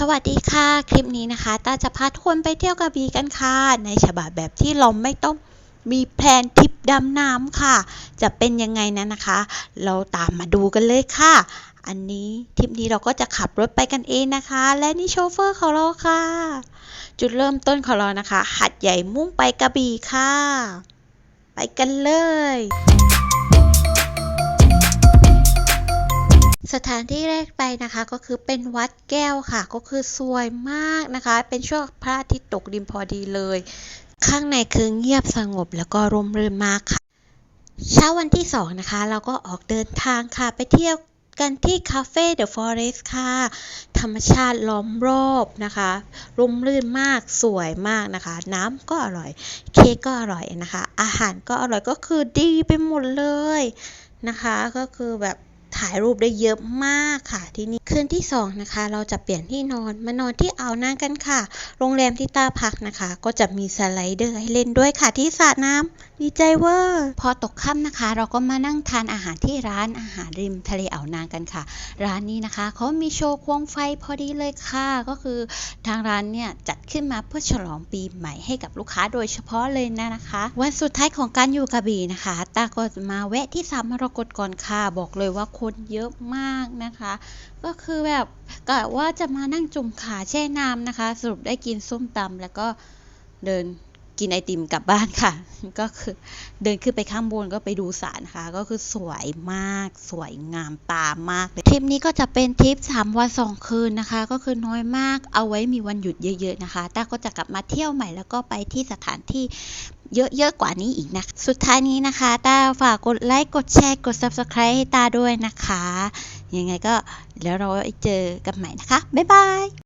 สวัสดีค่ะ คลิปนี้นะคะตาจะพาทุกคนไปเที่ยวกระบี่กันค่ะ ในฉบับแบบที่เราไม่ต้องมีแพลนทริปดำน้ำค่ะ จะเป็นยังไงนั้นนะคะ เราตามมาดูกันเลยค่ะ อันนี้ทริปนี้เราก็จะขับรถไปกันเองนะคะ และนี่โชเฟอร์ของเราค่ะ จุดเริ่มต้นของเรานะคะ หัดใหญ่มุ่งไปกระบี่ค่ะ ไปกันเลย สถานที่แรกไปนะคะก็คือเป็นวัดแก้วค่ะ ก็คือสวยมากนะคะ เป็นช่วงพระอาทิตย์ตกดินพอดีเลย ข้างในคือเงียบสงบแล้วก็ร่มรื่นมากค่ะ เช้าวันที่สองนะคะ เราก็ออกเดินทางค่ะ ไปเที่ยวกันที่คาเฟ่เดอะฟอเรสต์ค่ะ ธรรมชาติล้อมรอบนะคะ ร่มรื่นมาก สวยมากนะคะ น้ำก็อร่อย เค้กก็อร่อยนะคะ อาหารก็อร่อยก็คือดีไปหมดเลยนะคะ ก็คือแบบ ถ่ายรูปได้เยอะมากค่ะที่นี่คืนที่สองนะคะ เราจะเปลี่ยนที่นอนมานอนที่อ่าวนางกันค่ะ โรงแรมที่ตาพักนะคะ ก็จะมีสไลเดอร์ให้เล่นด้วยค่ะที่สระน้ำดีใจเวอร์พอตกค่ำนะคะ เราก็มานั่งทานอาหารที่ร้านอาหารริมทะเลอ่าวนางกันค่ะ ร้านนี้นะคะเขามีโชว์ควงไฟพอดีเลยค่ะ ก็คือทางร้านเนี่ยจัดขึ้นมาเพื่อฉลองปีใหม่ให้กับลูกค้าโดยเฉพาะเลยนะนะคะ วันสุดท้ายของการอยู่กระบี่นะคะตาก็มาแวะที่สามมรกตก่อนค่ะบอกเลยว่าคนเยอะมากนะคะ ก็คือแบบกะว่าจะมานั่งจุ่มขาแช่น้ำนะคะ สรุปได้กินส้มตำแล้วก็เดิน กินไอติมกลับบ้านค่ะ ก็คือเดินขึ้นไปข้างบนก็ไปดูสระนะคะก็คือสวยมาก สวยงามตามากเลยทริปนี้ก็จะเป็นทริป3วัน2คืนนะคะ ก็คือน้อยมากเอาไว้มีวันหยุดเยอะ ๆนะคะต้าก็จะกลับมาเที่ยวใหม่แล้วก็ไปที่สถานที่เยอะ ๆ กว่านี้อีกนะ สุดท้ายนี้นะคะต้าฝากกดไลค์ กดแชร์ กด subscribe ให้ตาด้วยนะคะ ยังไงก็แล้วเราไว้เจอกันใหม่นะคะ บ๊ายบาย